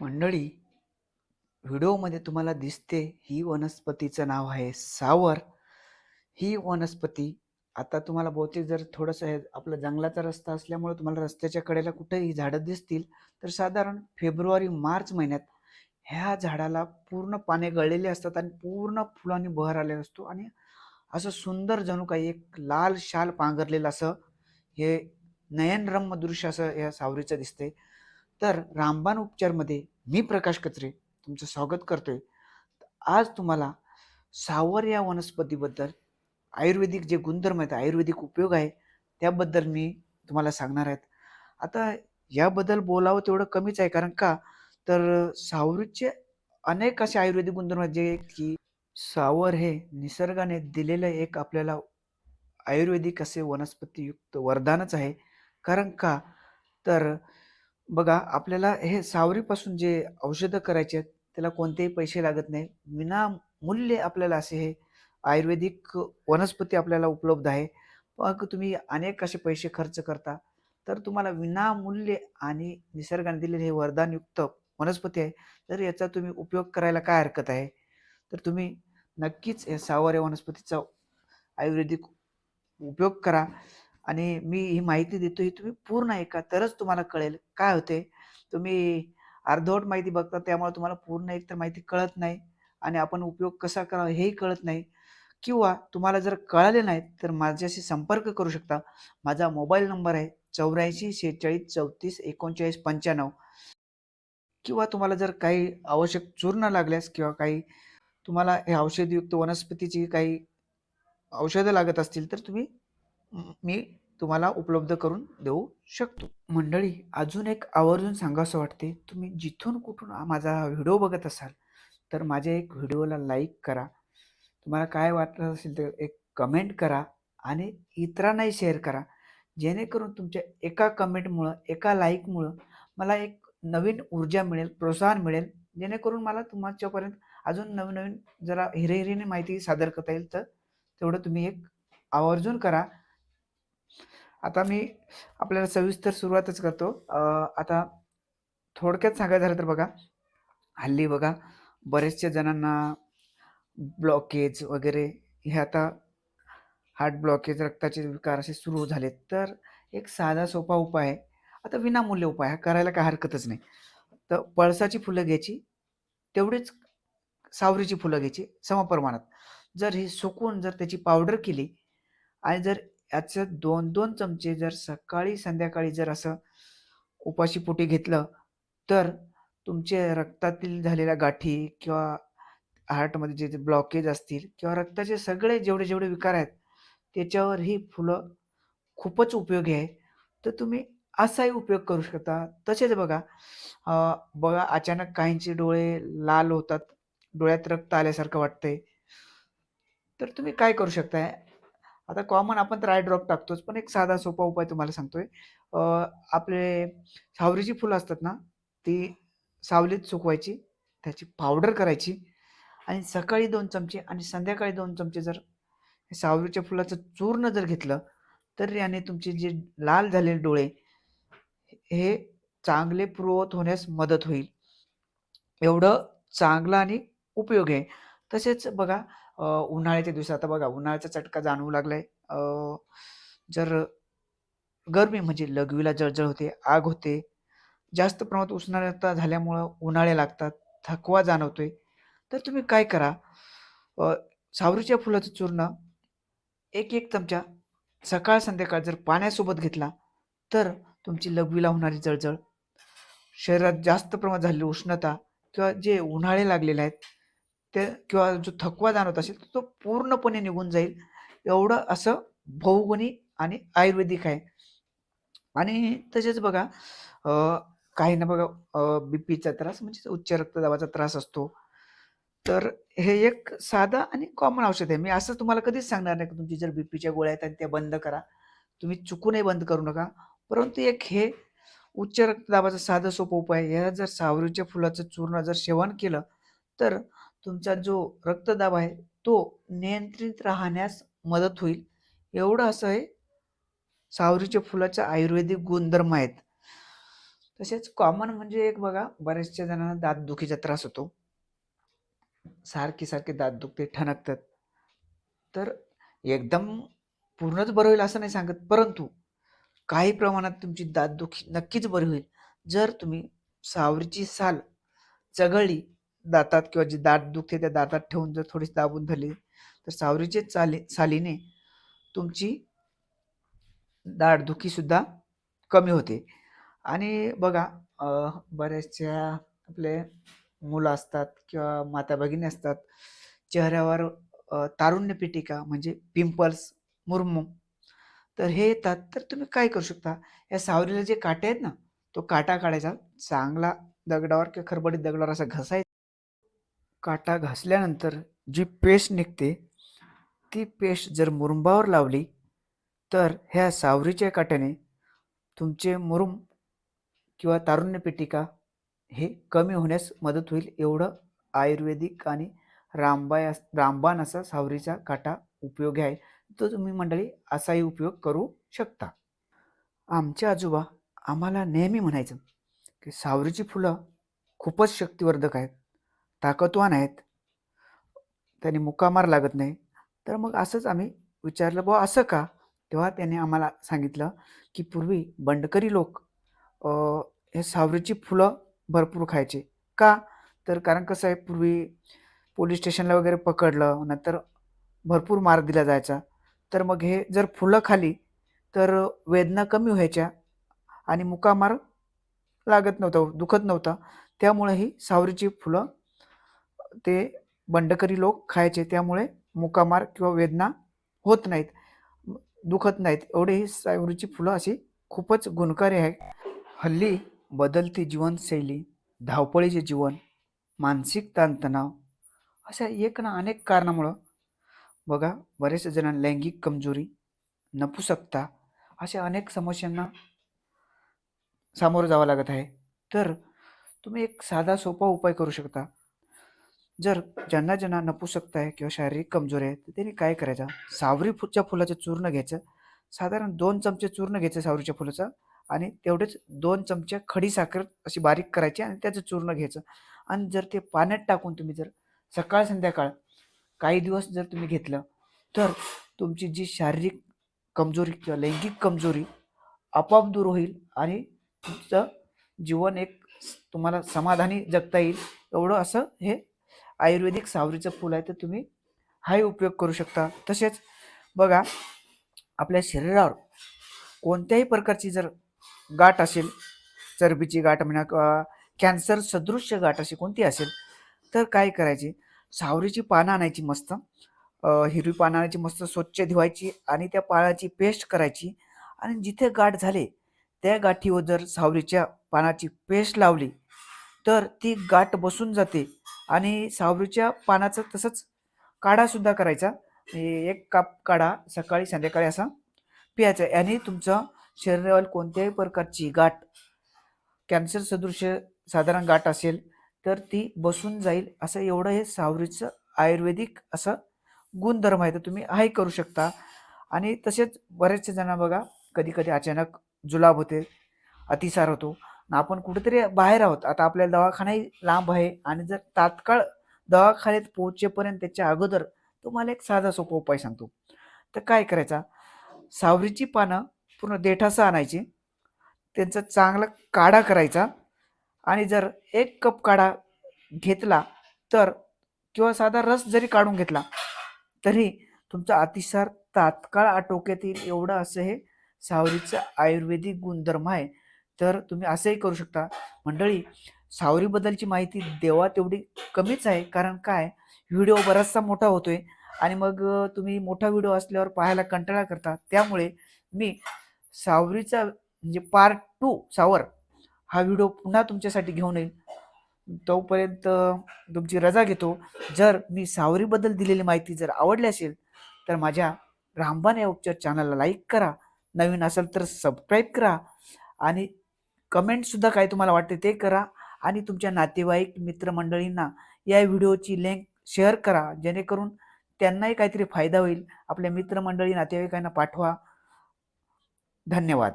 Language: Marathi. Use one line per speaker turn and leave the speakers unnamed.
मंडळी, व्हिडिओमध्ये तुम्हाला दिसते ही वनस्पतीचं नाव आहे सावर. ही वनस्पती आता तुम्हाला बहुतेक जर थोडंसं हे आपलं जंगलाचा रस्ता असल्यामुळे तुम्हाला रस्त्याच्या कडेला कुठेही झाडं दिसतील, तर साधारण फेब्रुवारी-मार्च महिन्यात ह्या झाडाला पूर्ण पाने गळलेले असतात आणि पूर्ण फुलांनी बहर आलेला असतो आणि असं सुंदर जणू काही एक लाल शाल पांघरलेलं असं हे नयनरम्य दृश्य असं या सावरीचं दिसतंय. तर रामबाण उपचारमध्ये मी प्रकाश कचरे तुमचं स्वागत करतोय. आज तुम्हाला सावर या वनस्पतीबद्दल आयुर्वेदिक जे गुणधर्म आहेत, आयुर्वेदिक उपयोग आहे, त्याबद्दल मी तुम्हाला सांगणार आहेत. आता याबद्दल बोलावं तेवढं कमीच आहे. कारण का? तर सावरीचे अनेक असे आयुर्वेदिक गुणधर्म आहेत, जे की सावर हे निसर्गाने दिलेलं एक आपल्याला आयुर्वेदिक असे वनस्पतीयुक्त वरदानच आहे. कारण का? तर बघा आपल्याला हे सावरीपासून जे औषधं करायची आहेत, त्याला कोणतेही पैसे लागत नाही. विनामूल्य आपल्याला असे हे आयुर्वेदिक वनस्पती आपल्याला उपलब्ध आहे. मग तुम्ही अनेक असे पैसे खर्च करता, तर तुम्हाला विनामूल्य आणि निसर्गाने दिलेले हे वरदानयुक्त वनस्पती आहे. तर याचा तुम्ही उपयोग करायला काय हरकत आहे? तर तुम्ही नक्कीच या सावर या वनस्पतीचा आयुर्वेदिक उपयोग करा आणि मी ही माहिती देतो, ही तुम्ही पूर्ण ऐका, तरच तुम्हाला कळेल. काय होते, तुम्ही अर्धवट माहिती बघता, त्यामुळे तुम्हाला पूर्ण एकतर माहिती कळत नाही आणि आपण उपयोग कसा करावा हेही कळत नाही किंवा तुम्हाला जर कळाले नाहीत, तर माझ्याशी संपर्क करू शकता. माझा मोबाईल नंबर आहे 84 46 34 39 95 किंवा तुम्हाला जर काही आवश्यक चूर्ण लागल्यास किंवा काही तुम्हाला हे औषधयुक्त वनस्पतीची काही औषधं लागत असतील, तर तुम्ही मी तुम्हाला उपलब्ध करून देऊ शकतो. मंडळी, अजून एक आवर्जून सांगावसं वाटते, तुम्ही जिथून कुठून माझा हा व्हिडिओ बघत असाल, तर माझ्या एक व्हिडिओला लाईक करा. तुम्हाला काय वाटत असेल तर एक कमेंट करा आणि इतरांनाही शेअर करा. जेणेकरून तुमच्या एका कमेंटमुळं, एका लाईकमुळं मला एक नवीन ऊर्जा मिळेल, प्रोत्साहन मिळेल. जेणेकरून मला तुमच्यापर्यंत अजून नवीन-नवीन जरा हिरेहिरीने माहिती सादर करता येईल. तर तेवढं तुम्ही एक आवर्जून करा. आता मी आपल्याला सविस्तर सुरुवातच करतो. आता थोडक्यात सांगायचं झालं तर बघा, हल्ली बघा बरेचशा जणांना ब्लॉकेज वगैरे हे आता हार्ट ब्लॉकेज, रक्ताचे विकार असे सुरू झालेत. तर एक साधा सोपा उपाय आहे. आता विनामूल्य उपाय हा करायला काही हरकतच नाही. तर पळसाची फुलं घ्यायची, तेवढीच सावरीची फुलं घ्यायची समप्रमाणात. जर हे सुकून जर त्याची पावडर केली आणि जर याचं 2-2 चमचे जर सकाळी, संध्याकाळी जर असं उपाशीपोटी घेतलं, तर तुमचे रक्तातील झालेल्या गाठी किंवा हार्टमध्ये जे, ब्लॉकेज असतील किंवा रक्ताचे सगळे जेवढे-जेवढे विकार आहेत, त्याच्यावर ही फुलं खूपच उपयोगी आहे. तर तुम्ही असाही उपयोग करू शकता. तसेच बघा बघा अचानक काहींचे डोळे लाल होतात, डोळ्यात रक्त आल्यासारखं वाटतंय. तर तुम्ही काय करू शकताय, आता कॉमन आपण तर आय ड्रॉप टाकतोच, पण एक साधा सोपा उपाय तुम्हाला सांगतोय. आपले सावरीची फुलं असतात ना, ती सावलीत सुकवायची, त्याची पावडर करायची आणि सकाळी दोन चमचे आणि संध्याकाळी दोन चमचे जर सावरीच्या फुलाचं चूर्ण जर घेतलं, तर याने तुमचे जे लाल झालेले डोळे, हे चांगले पूर्ववत होण्यास मदत होईल. एवढं चांगलं आणि उपयोगी आहे. तसेच बघा उन्हाळ्याच्या दिवसात आता बघा उन्हाळ्याचा चटका जाणवू लागलाय. जर गरमी म्हणजे लघवीला जळजळ होते, आग होते, जास्त प्रमाणात उष्णता झाल्यामुळं उन्हाळे लागतात, थकवा जाणवतोय, तर तुम्ही काय करा, सावरीच्या फुलाचं चूर्ण 1-1 चमचा सकाळ संध्याकाळ जर पाण्यासोबत घेतला, तर तुमची लघवीला होणारी जळजळ, शरीरात जास्त प्रमाणात झालेली उष्णता किंवा जे उन्हाळे लागलेले आहेत, ते किंवा जो थकवा जाणवत असेल, तर तो पूर्णपणे निघून जाईल. एवढं असं बहुगुणी आणि आयुर्वेदिक आहे. आणि तसेच बघा काही ना बघा बीपीचा त्रास म्हणजे उच्च रक्तदाबाचा त्रास असतो. तर हे एक साधं आणि कॉमन औषध आहे. मी असं तुम्हाला कधीच सांगणार नाही, की तुमची जर बीपीच्या गोळ्या आहेत आणि त्या बंद करा. तुम्ही चुकूनही बंद करू नका. परंतु एक हे उच्च रक्तदाबाचा साधं सोपं उपाय आहे. ह्या जर सावरीच्या फुलाचं चूर्ण जर सेवन केलं, तर तुमचा जो रक्तदाब आहे, तो नियंत्रित राहण्यास मदत होईल. एवढं असं हे सावरीच्या फुलाच्या आयुर्वेदिक गुणधर्म आहेत. तसेच कॉमन म्हणजे एक बघा बऱ्याचशा जणांना दातदुखीचा त्रास होतो. सारखी सारखे दात दुखते, ठणकतात. तर एकदम पूर्णच बरं होईल असं नाही सांगत, परंतु काही प्रमाणात तुमची दातदुखी नक्कीच बरी होईल. जर तुम्ही सावरीची साल चघळली दातात किंवा जे दात दुखते त्या दातात ठेवून जर थोडीशी दाबून धरली, तर सावरीचे चाली सालीने तुमची दाढदुखीसुद्धा कमी होते. आणि बघा बऱ्याचशा आपले मुलं असतात किंवा माता-भगिनी असतात, चेहऱ्यावर तारुण्य पिटिका म्हणजे पिंपल्स, मुरमुम तर हे येतात. तर तुम्ही काय करू शकता, या सावरीला जे काटे आहेत ना, तो काटा काढायचा, चांगला दगडावर किंवा खरबडीत दगडावर असा घसायचा काटा घासल्यानंतर जी पेस्ट निघते, ती पेस्ट जर मुरुंबावर लावली, तर ह्या सावरीच्या काट्याने तुमचे मुरुंब किंवा तारुण्य पेटिका हे कमी होण्यास मदत होईल. एवढं आयुर्वेदिक आणि रामबाय रामबाण असा सावरीचा काटा उपयोगी आहे. तो तुम्ही मंडळी असाही उपयोग करू शकता. आमचे आजोबा आम्हाला नेहमी म्हणायचं, की सावरीची फुलं खूपच शक्तिवर्धक आहेत, ताकदवान आहेत. त्याने मुका लागत नाही. तर मग असंच आम्ही विचारलं, "बुवा असं का?" तेव्हा त्याने आम्हाला सांगितलं, की पूर्वी बंडकरी लोक हे सावरीची फुलं भरपूर खायचे. का? तर कारण कसं आहे पूर्वी पोलीस स्टेशनला वगैरे पकडलं, नंतर भरपूर मार दिला जायचा. तर मग हे जर फुलं खाली, तर वेदना कमी व्हायच्या आणि मुकामार लागत नव्हता, दुखत नव्हता. त्यामुळे ही सावरीची फुलं ते बंडकरी लोक खायचे. त्यामुळे मुकामार किंवा वेदना होत नाहीत, दुखत नाहीत. एवढी ही सावरीची फुलं अशी खूपच गुणकारी आहे. हल्ली बदलती जीवनशैली, धावपळीचे जीवन, मानसिक ताणतणाव अशा एक ना अनेक कारणामुळं बघा बरेच जणांना लैंगिक कमजोरी, नपुसकता अशा अनेक समस्यांना सामोरं जावं लागत आहे. तर तुम्ही एक साधा सोपा उपाय करू शकता. जर ज्यांना ज्यांना नपुसकता आहे किंवा शारीरिक कमजोरी आहे, तर त्यांनी काय करायचं, सावरी फुच्या फुलाचं चूर्ण घ्यायचं. साधारण दोन चमचे चूर्ण घ्यायचं सावरीच्या फुलाचं आणि तेवढेच दोन चमचे खडी साखर अशी बारीक करायची आणि त्याचं चूर्ण घ्यायचं आणि जर ते पाण्यात टाकून तुम्ही जर सकाळ संध्याकाळ काही दिवस जर तुम्ही घेतलं, तर तुमची जी शारीरिक कमजोरी किंवा लैंगिक कमजोरी आपोआप दूर होईल आणि तुमचं जीवन एक तुम्हाला समाधानी जगता येईल. एवढं असं हे आयुर्वेदिक सावरीचं फूल आहे, तर तुम्ही हाही उपयोग करू शकता. तसेच बघा आपल्या शरीरावर कोणत्याही प्रकारची जर गाठ असेल, चरबीची गाठ म्हणा किंवा कॅन्सर सदृश्य गाठ अशी कोणती असेल, तर काय करायची? सावरीची पानं आणायची मस्त, हिरवी पानं आणायची मस्त स्वच्छ धुवायची आणि त्या पानाची पेस्ट करायची. आणि जिथे गाठ झाले, त्या गाठीवर जर सावरीच्या पानाची पेस्ट लावली, तर ती गाठ बसून जाते आणि सावरीच्या पानाचं तसंच काढासुद्धा करायचा. एक काप काढा सकाळी संध्याकाळी असा प्यायचा. याने तुमचं शरीरावर कोणत्याही प्रकारची गाठ, कॅन्सर सदृश साधारण गाठ असेल, तर ती बसून जाईल. असं एवढं हे सावरीचं आयुर्वेदिक असं गुणधर्म आहे. तर तुम्ही हाय करू शकता आणि तसेच बरेचसे जण बघा कधी-कधी अचानक जुलाब होते, अतिसार होतो आपण कुठेतरी बाहेर आहोत. आता आपल्याला दवाखानाही लांब आहे आणि जर तात्काळ दवाखान्यात पोहोचेपर्यंत त्याच्या अगोदर तुम्हाला एक साधा सोपा उपाय सांगतो. तर काय करायचा, सावरीची पानं पूर्ण देठासा आणायची, त्यांचा चांगला काढा करायचा आणि जर एक कप काढा घेतला तर किंवा साधा रस जरी काढून घेतला, तरी तुमचा अतिसार तात्काळ आटोक्यात येईल. एवढं असं हे सावरीचं आयुर्वेदिक गुणधर्म आहे. तर तुम्ही असंही करू शकता. मंडळी सावरीबद्दलची माहिती देवा तेवढी कमीच आहे. कारण काय व्हिडिओ बराचसा मोठा होतोय आणि मग तुम्ही मोठा व्हिडिओ असल्यावर पाहायला कंटाळा करता. त्यामुळे मी सावरीचा म्हणजे पार्ट टू सावर हा व्हिडिओ पुन्हा तुमच्यासाठी घेऊन येईल. तोपर्यंत तुमची रजा घेतो. जर मी सावरीबद्दल दिलेली माहिती जर आवडली असेल, तर माझ्या रामबान या उपचार चॅनलला लाईक करा. नवीन असेल तर सबस्क्राईब करा आणि कमेंटसुद्धा काय तुम्हाला वाटते ते करा आणि तुमच्या नातेवाईक मित्रमंडळींना या व्हिडिओची लिंक शेअर करा जेणेकरून त्यांनाही काहीतरी फायदा होईल. आपल्या मित्रमंडळी, नातेवाईकांना पाठवा. धन्यवाद.